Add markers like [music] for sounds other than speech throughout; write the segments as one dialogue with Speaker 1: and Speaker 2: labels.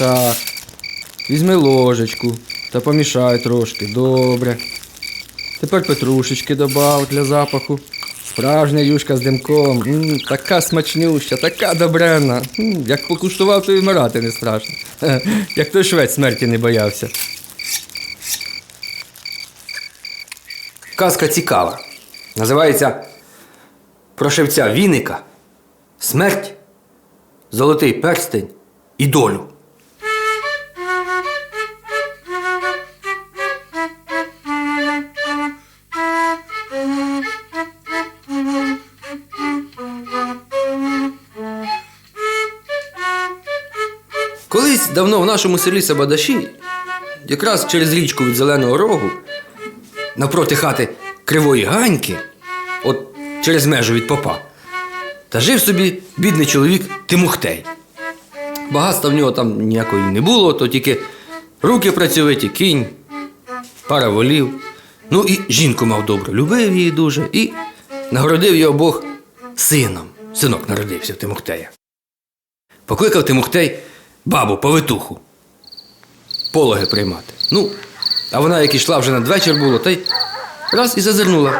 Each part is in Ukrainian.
Speaker 1: Так. Візьми ложечку та помішай трошки. Добре. Тепер петрушечки добав для запаху. Справжня юшка з димком. М, така смачнюща, така добренна. М, як покуштував, то і вмирати не страшно. [laughs] Як той швець смерті не боявся.
Speaker 2: Казка цікава. Називається Про шевця віника, смерть, золотий перстень і долю. Колись давно в нашому селі Сабадаші, якраз через річку від Зеленого Рогу, навпроти хати кривої ганьки, от через межу від попа, та жив собі бідний чоловік Тимухтей. Багатства в нього там ніякої не було, то тільки руки працьовиті, кінь, пара волів. Ну і жінку мав добру, любив її дуже і нагородив його Бог сином. Синок народився в Тимухтея. Покликав Тимухтей бабу повитуху пологи приймати. Ну, а вона, як ішла вже надвечір було, та й раз і зазирнула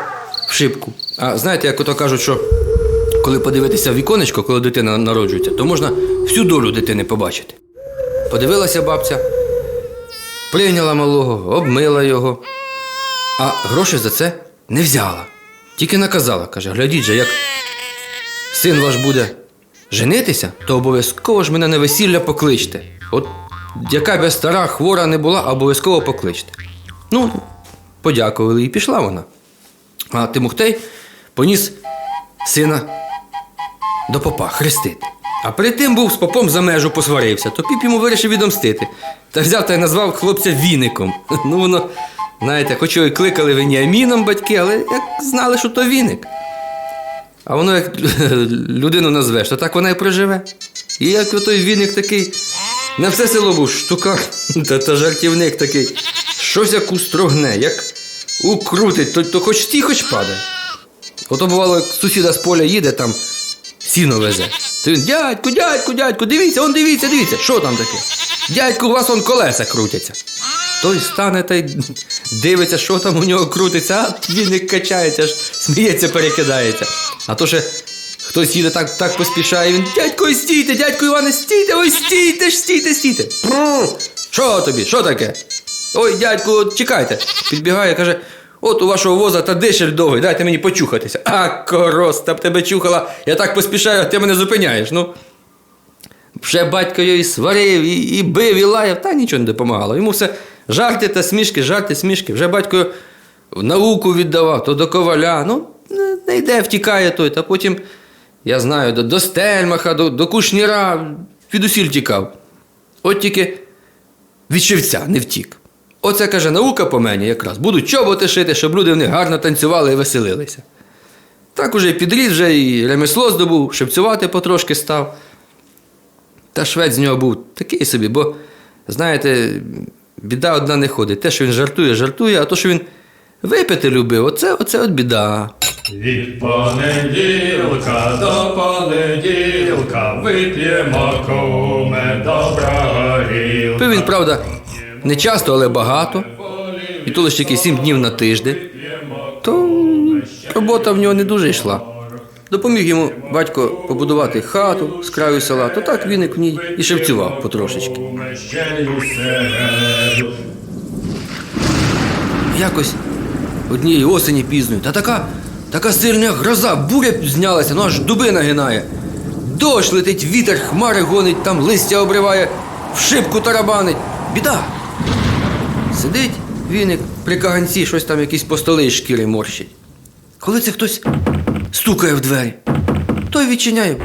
Speaker 2: в шибку. А знаєте, як ото кажуть, що коли подивитися в віконечко, коли дитина народжується, то можна всю долю дитини побачити. Подивилася бабця, прийняла малого, обмила його, а гроші за це не взяла. Тільки наказала, каже, глядіть же, як син ваш буде женитися, то обов'язково ж мене на весілля покличте. От яка б я стара, хвора не була, обов'язково покличте. Ну, подякували і пішла вона. А Тимохтей поніс сина до попа хрестити. А перед тим був з попом за межу посварився, то піп йому вирішив відомстити. Та взяв та й назвав хлопця віником. [laughs] Ну воно, знаєте, хоч його і кликали Веніаміном батьки, але як знали, що то віник. А воно як [laughs] людину назвеш, то так вона і проживе. І як той віник такий, на все село був штукар, [laughs] та, та жартівник такий, щось як устрогне, як укрутить, то, то хоч стій, хоч падає. Ото бувало, як сусіда з поля їде, там сіно везе. То він, дядьку, дядьку, дядьку, дивіться, он дивіться, дивіться, що там таке? Дядьку, у вас он колеса крутяться. Той стане та й дивиться, що там у нього крутиться, а він не качається, аж сміється, перекидається. А то ще хтось їде так, так поспішає, він дядько, стійте, дядько Іване, стійте, ой, стійте ж, стійте, стійте. Що тобі? Що таке? Ой, дядьку, чекайте. Підбігає, каже: от у вашого воза та дишель довгий, дайте мені почухатися. А, короста б тебе чухала, я так поспішаю, а ти мене зупиняєш. Ну. Вже батько його сварив, і, і бив, і лаяв, та нічого не допомагало. Йому все жарти та смішки, жарти, смішки. Вже батько науку віддавав, то до коваля. Ну, не, йде, втікає той. Та потім, я знаю, до, до Стельмаха, до, до Кушніра, відусіль тікав. От тільки від шевця не втік. Оце каже, наука по мені якраз. Будуть чоботи шити, щоб люди в них гарно танцювали і веселилися. Так уже і підріс, вже і ремесло здобув, шепцювати потрошки став. Та швець з нього був такий собі, бо, знаєте, біда одна не ходить. Те, що він жартує, жартує, а то, що він випити любив, оце, оце от біда.
Speaker 3: Від понеділка до понеділка вип'ємо куме добра горілка.
Speaker 2: Пив він, правда, не часто, але багато. І то лише тільки сім днів на тиждень. То робота в нього не дуже йшла. Допоміг йому батько побудувати хату з краю села, то так він в ній і шевцював потрошечки. Якось однієї осені пізньої, та така, така сильна гроза, буря знялася, ну аж дуби нагинає. Дощ летить, вітер, хмари гонить, там листя обриває, в шибку тарабанить. Біда. Сидить віник при каганці, щось там якісь по столи шкіри морщить. Коли це хтось стукає в двері, той відчиняє.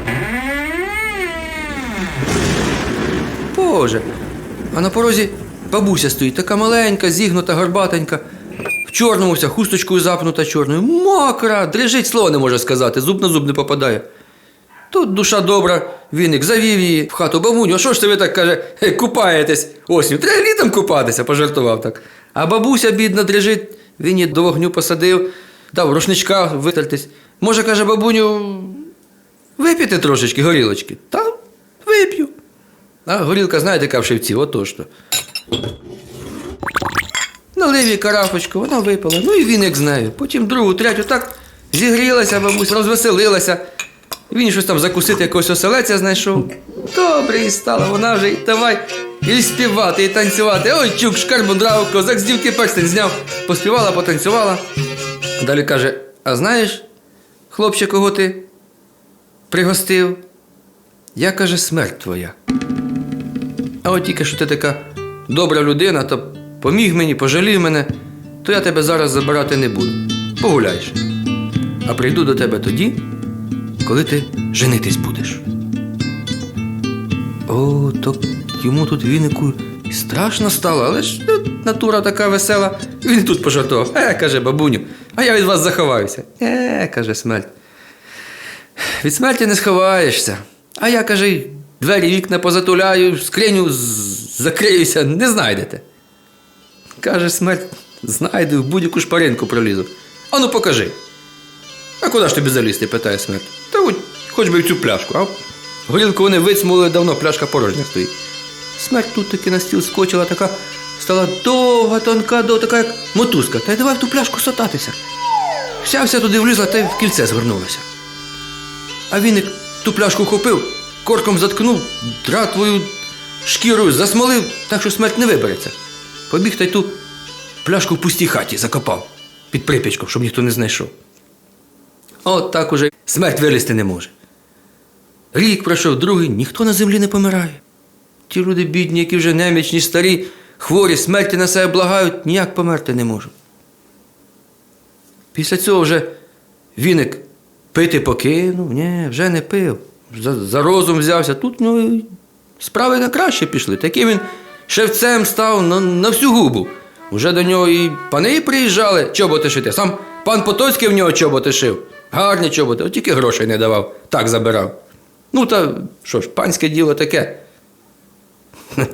Speaker 2: Боже. А на порозі бабуся стоїть, така маленька, зігнута, горбатенька, чорному вся, хусточкою запнута чорною, мокра, дрижить, слово не може сказати, зуб на зуб не попадає. Тут душа добра, віник завів її в хату бабуню. А що ж ви так каже, «Е, купаєтесь осінню? Треба літом купатися, пожартував так. А бабуся, бідна, дрижить, він її до вогню посадив, дав рушничка витертись. Може, каже, бабуню, вип'єте трошечки горілочки? Та вип'ю. А горілка, знаєте, яка в шивці, отож то. Налив їй карафочку, вона випила, ну і він як з нею. Потім другу, третю, так зігрілася, бабусь, розвеселилася. Він щось там закусити якогось оселеця знайшов. Добре і стала, вона вже і давай і співати, і танцювати. Ой, чук, шкарбундрав, козак з дівки перстень зняв, поспівала, потанцювала. Далі каже: а знаєш, хлопче, кого ти пригостив? Я каже, смерть твоя. А от тільки що ти така добра людина, то поміг мені, пожалів мене, то я тебе зараз забирати не буду. Погуляєш. А прийду до тебе тоді, коли ти женитись будеш. О, то йому тут вінику страшно стало, але ж натура така весела. Він тут пожартував. Е, каже бабуню, а я від вас заховаюся. Е, каже смерть. Від смерті не сховаєшся. А я, каже, двері вікна позатуляю, скриню закриюся, не знайдете. Каже смерть, знайду, в будь-яку шпаринку пролізу. Ану покажи. А куди ж тобі залізти? питає смерть. Та хоч би в цю пляшку, а? Горілку вони вицмули давно, пляшка порожня стоїть. Смерть тут таки на стіл скочила, така стала довга, тонка, до, така як мотузка. Та й давай в ту пляшку сотатися. Вся вся туди влізла та й в кільце звернулася. А він як ту пляшку хопив, корком заткнув, дратвою шкірою засмолив, так що смерть не вибереться. Побіг та й ту пляшку в пустій хаті закопав під припічком, щоб ніхто не знайшов. От так уже смерть вилізти не може. Рік пройшов другий, ніхто на землі не помирає. Ті люди бідні, які вже немічні, старі, хворі, смерті на себе благають, ніяк померти не можуть. Після цього вже віник пити покинув, ні, вже не пив. За, за розум взявся. Тут ну, справи на краще пішли. Таким він шевцем став на, на всю губу. Уже до нього і пани приїжджали чоботи шити. Сам пан Потоцький в нього чоботи шив. Гарні чоботи, от тільки грошей не давав, так забирав. Ну та що ж, панське діло таке. [laughs]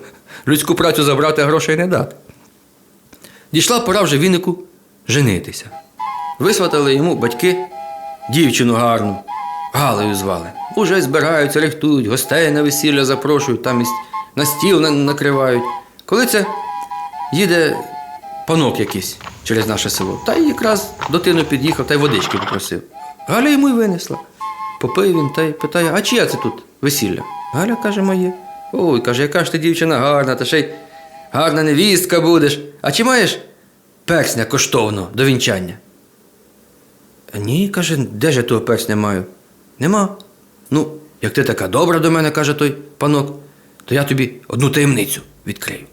Speaker 2: Людську працю забрати, а грошей не дати. Дійшла пора вже вінику женитися. Висватали йому батьки дівчину гарну, Галею звали. Уже збираються, рихтують, гостей на весілля запрошують, там і с- на стіл накривають. Коли це їде панок якийсь через наше село, та й якраз до тину під'їхав та й водички попросив. Галя йому й винесла. Попив він та й питає, а чия це тут весілля? Галя каже, моє. Ой, каже, яка ж ти дівчина гарна, та ще й гарна невістка будеш. А чи маєш персня коштовно до вінчання? Ні, каже, де ж я того персня маю? Нема. Ну, як ти така добра до мене, каже той панок, то я тобі одну таємницю відкрию.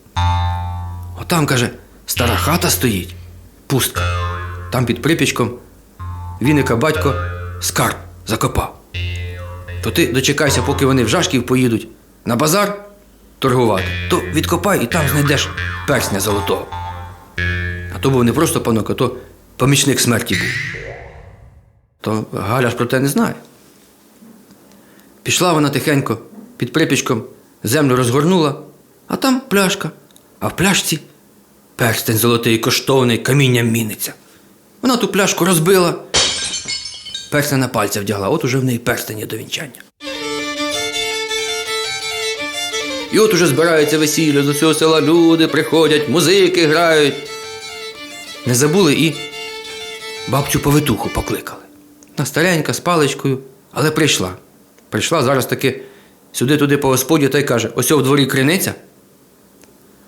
Speaker 2: Отам, каже, стара хата стоїть, пустка. Там під припічком віника батько скарб закопав. То ти дочекайся, поки вони в Жашків поїдуть на базар торгувати, то відкопай і там знайдеш персня золотого. А то був не просто панок, а то помічник смерті був. То Галя ж про те не знає. Пішла вона тихенько під припічком, землю розгорнула, а там пляшка, а в пляшці перстень золотий, коштовний, камінням міниться. Вона ту пляшку розбила, перстень на пальця вдягла, от уже в неї перстень до вінчання. І от уже збираються весілля з усього села люди, приходять, музики грають. Не забули і бабцю повитуху покликали. На старенька з паличкою, але прийшла. Прийшла зараз таки сюди-туди по господі та й каже: ось в дворі криниця.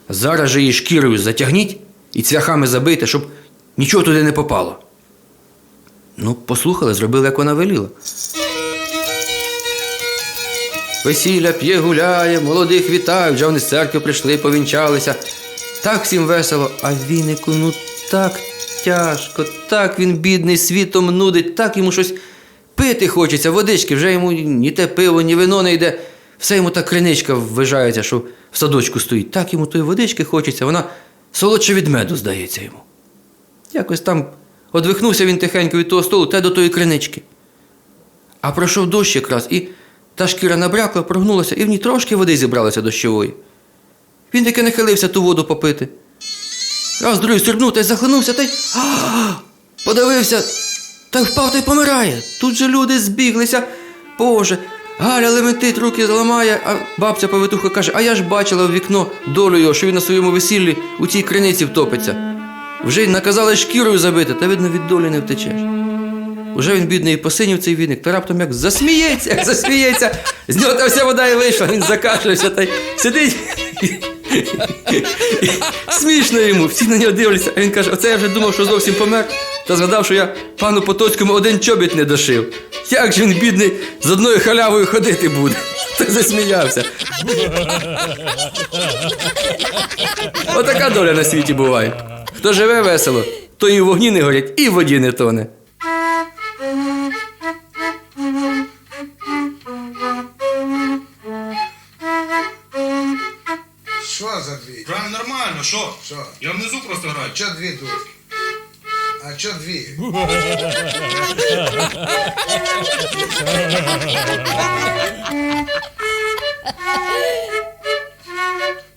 Speaker 2: Зараз же її шкірою затягніть і цвяхами забийте, щоб нічого туди не попало. Ну, послухали, зробили, як вона веліла. Весілля п'є, гуляє, молодих вітають, вже вони з церкви прийшли, повінчалися. Так всім весело, а вінику, ну так тяжко, так він бідний світом нудить, так йому щось пити хочеться, водички, вже йому ні те пиво, ні вино не йде. Все йому та криничка ввижається, що в садочку стоїть. Так йому тої водички хочеться, вона солодше від меду здається йому. Якось там одвихнувся він тихенько від того столу та до тої кринички. А пройшов дощ якраз, і та шкіра набрякла, прогнулася, і в ній трошки води зібралося дощової. Він таки нахилився ту воду попити. Раз другий стрибнув та й захлинувся, та й. Подивився, та впав та й помирає. Тут же люди збіглися. Боже, Галя леметить, руки зламає, а бабця повитуха каже, а я ж бачила в вікно долю його, що він на своєму весіллі у тій криниці втопиться. Вже й наказали шкірою забити, та видно від долі не втечеш. Уже він, бідний, посинів цей віник, та раптом як засміється, як засміється, з нього та вся вода і вийшла, він закашлявся та й сидить. Смішно йому, всі на нього дивляться, а він каже, оце я вже думав, що зовсім помер, та згадав, що я пану Потоцькому один чобіт не дошив. Як же він, бідний, з одною халявою ходити буде? Та засміявся. Отака доля на світі буває. Хто живе весело, то і в вогні не горять, і в воді не тоне.
Speaker 4: Що за дві?
Speaker 3: Правильно, нормально, що?
Speaker 4: Що?
Speaker 3: Я внизу просто граю.
Speaker 4: Чо дві дужки? А чо дві? [laughs]